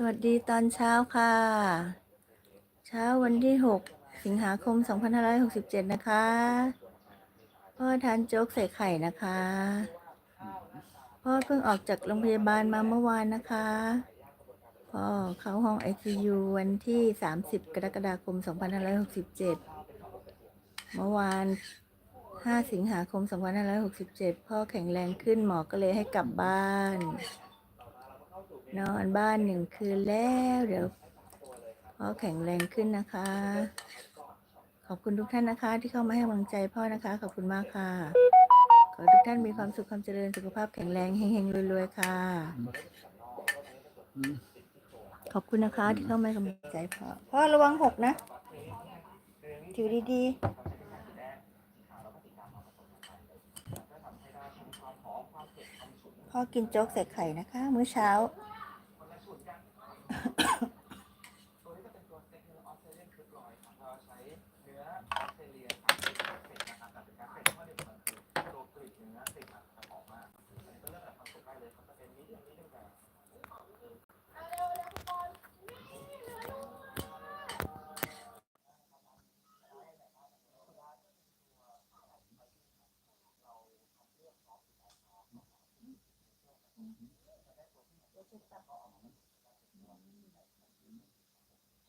สวัสดีตอนเช้าค่ะ เช้าวันที่ 6 สิงหาคม 2567 นะคะ พ่อทานโจ๊กใส่ไข่นะคะ พ่อเพิ่งออกจากโรงพยาบาลมาเมื่อวานนะคะ พ่อเข้าห้อง ICU วันที่ 30 กรกฎาคม 2567 เมื่อวาน 5 สิงหาคม 2567 พ่อแข็งแรงขึ้นหมอก็เลยให้กลับบ้าน นอนบ้านหนึ่งคืนแล้ว เดี๋ยวพ่อแข็งแรงขึ้นนะคะ ขอบคุณทุกท่านนะคะ ที่เข้ามาให้กำลังใจพ่อนะคะ ขอบคุณมากค่ะ ขอทุกท่านมีความสุขความเจริญสุขภาพแข็งแรงเฮงๆรวยๆค่ะ ขอบคุณนะคะ ที่เข้ามาให้กำลังใจพ่อพ่อระวังหกนะถือดีๆพ่อกินโจ๊กใส่ไข่นะคะ มื้อเช้า ตัวนี้ก็เป็นน้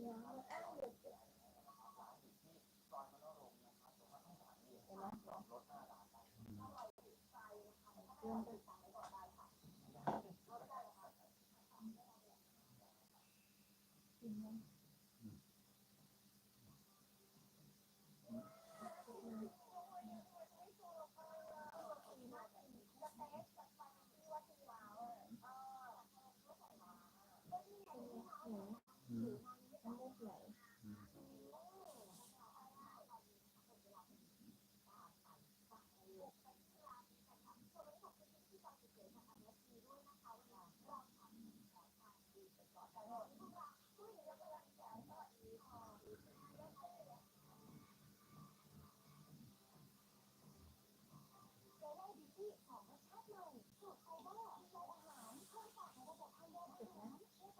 ต่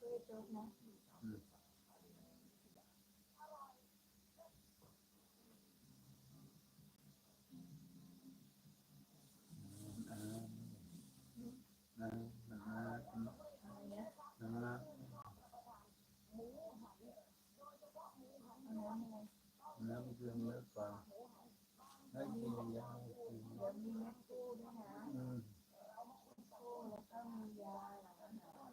ไรนะเอาน้ำอะไร น้ำเกลือเนื้อปลาให้กินยากิน เดี๋ยวมีแม่กู้ด้วยนะ อืม กู้แล้วก็มียาหลังอาหาร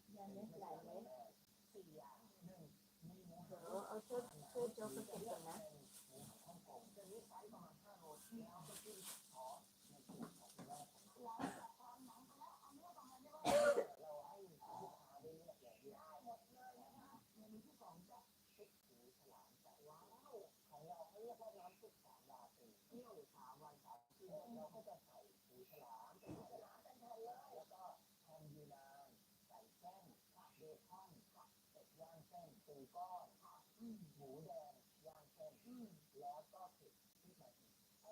เดี๋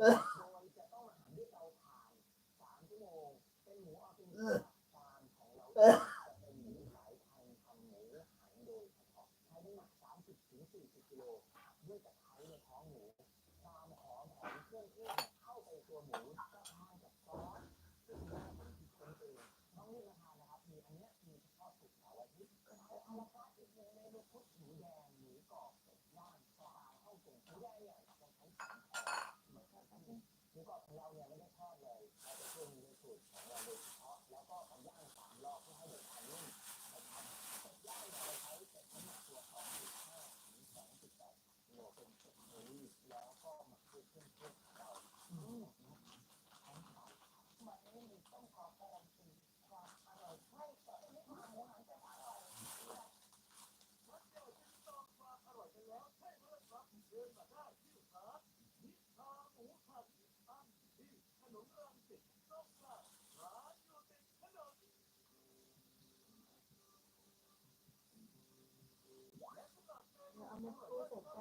รา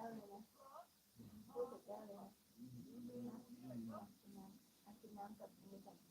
วเลยนะคู่ใส่แก้วเลยนะกินน้ำอะกินน้ำกับอันนี้ก่อ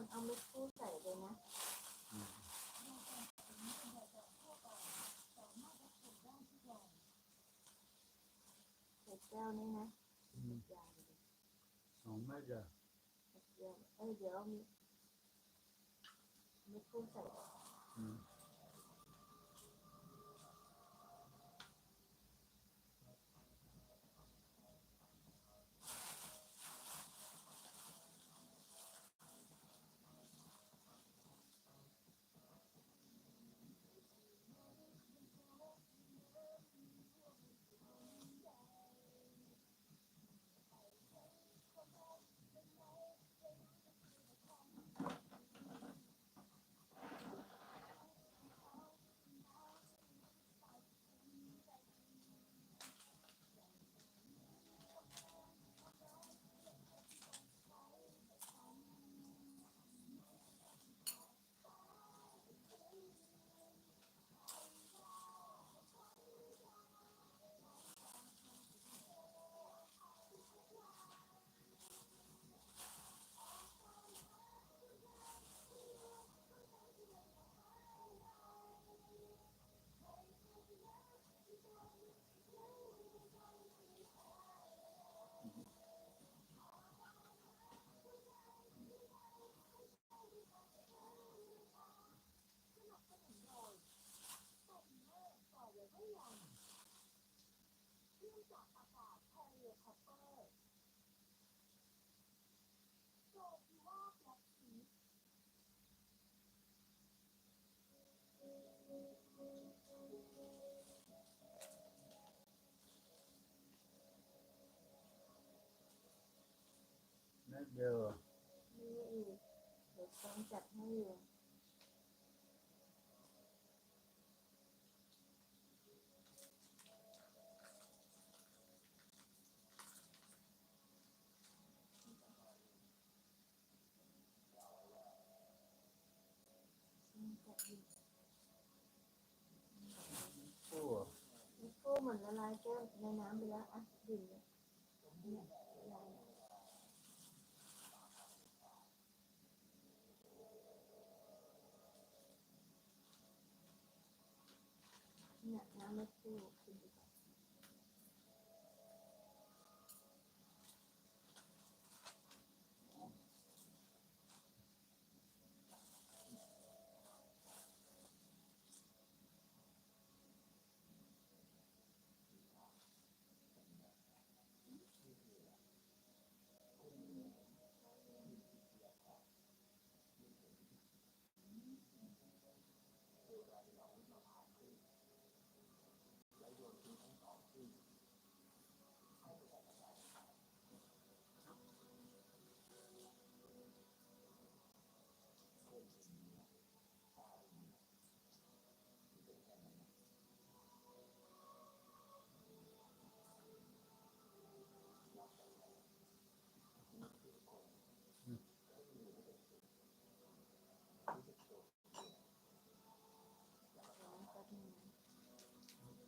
มันเอาเม็ดคู่ใส่เลยนะใส่แก้วนี่นะสองเม็ดจ้ะเดี๋ยวเอ้ยเดี๋ยวมีเม็ดคู่ใส่ เดียวอะนี่อีกเดี๋ยวต้องจัดให้อยู่จัดอยู่ คู่อะ นี่กู้เหมือนละลาย แก้วในน้ำไปแล้วอะดื่มเลยเนี่ยลองเนี่ยน้ำไม่กู้กินไปก่อน ร้อนแป๊บนึงนะเอาเล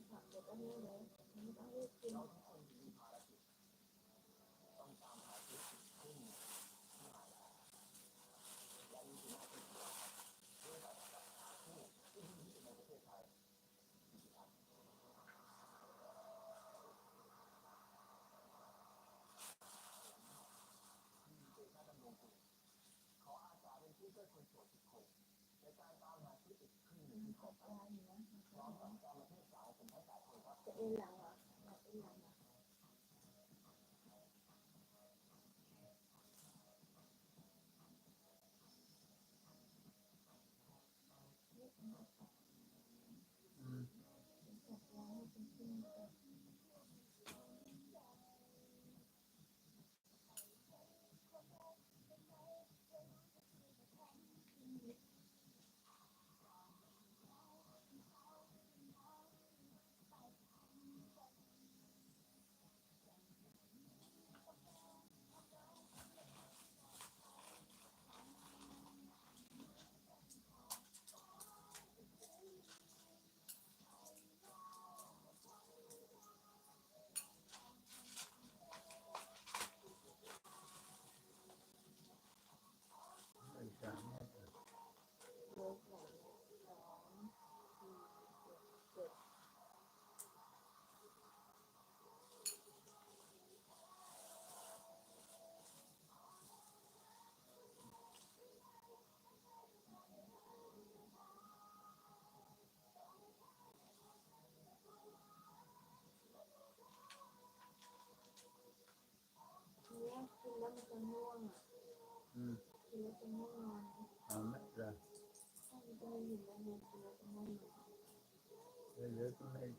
ยค่ะเดี๋ยวก็นี่เลยไม่ต้องรีบกิน จะเป็นหลังเหรออยากเอ็นหลังเหรอ อืม จับล้างให้เป็นขึ้นก่อน ไอ้สามเม็ดอะ เลิกหลังสองสี่หกเจ็ด เนี่ยกินแล้วมัน จะง่วงอะอืมกินแล้วจะง่วงนอนสามเม็ดละถ้ามันจะไม่หินแล้วเนี่ยกินแล้วจะง่วงนอนเหลือก็ไม่เหลื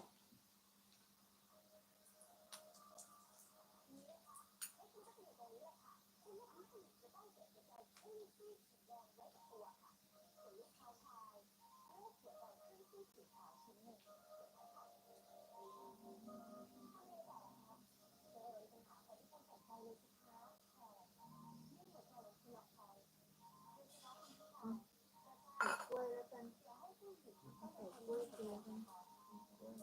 อ ไม่เดียวอะหลายเม็ดเลยแหละ ใส่กล้วยแล้วกันใส่กล้วยเกลือกันใส่กล้วย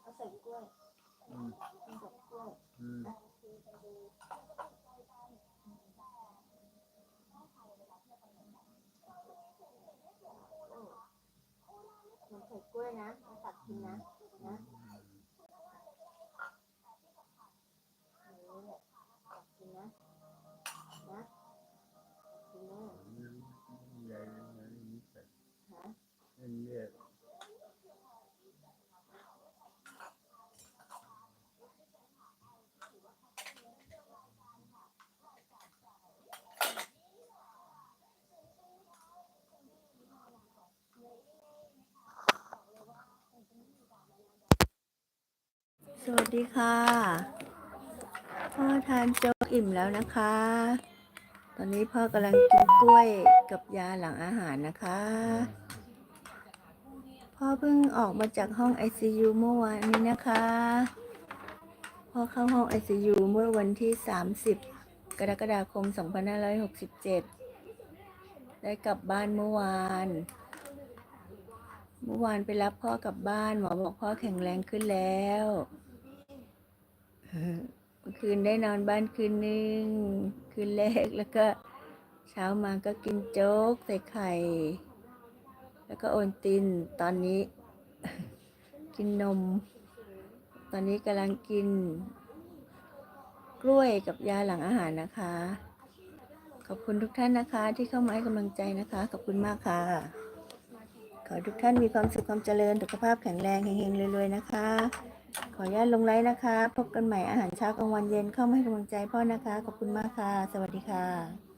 เอาใส่กล้วย อืม กินกับกล้วย อืม หนู ใส่กล้วยนะเอาตัดกินนะ นะหนูเนี่ยตักกินนะ นะกินนะ ใหญ่ใหญ่นี่ใส่ ฮะ เอ็นเลือด สวัส ดีค่ะ พ่อทานโจ๊กอิ่มแล้วนะคะ ตอนนี้พ่อกำลังกินกล้วยกับยาหลังอาหารนะคะ พ่อเพิ่งออกมาจากห้อง ICU เมื่อวานนี้นะคะ พ่อเข้าห้อง ICU เมื่อวันที่ 30 กรกฎาคม 2567 ได้กลับบ้านเมื่อวานเมื่อวานไปรับพ่อกลับบ้านหมอบอกพ่อแข็งแรงขึ้นแล้ว คืนได้นอนบ้านคืนนึงคืนแรกแล้วก็เช้ามาก็กินโจ๊กใส่ไข่ แล้วก็โอนตินตอนนี้ กินนม ตอนนี้กำลังกิน กล้วยกับยาหลังอาหารนะคะ ขอบคุณทุกท่านนะคะ ที่เข้ามาให้กำลังใจนะคะ ขอบคุณมากค่ะ ขอทุกท่านมีความสุขความเจริญสุขภาพแข็งแรงเฮงๆรวยๆนะคะ ขออนุญาตลงไลน์นะคะ พบกันใหม่อาหารเช้ากลางวันเย็นเข้ามาให้กำลังใจพ่อนะคะ ขอบคุณมากค่ะ สวัสดีค่ะ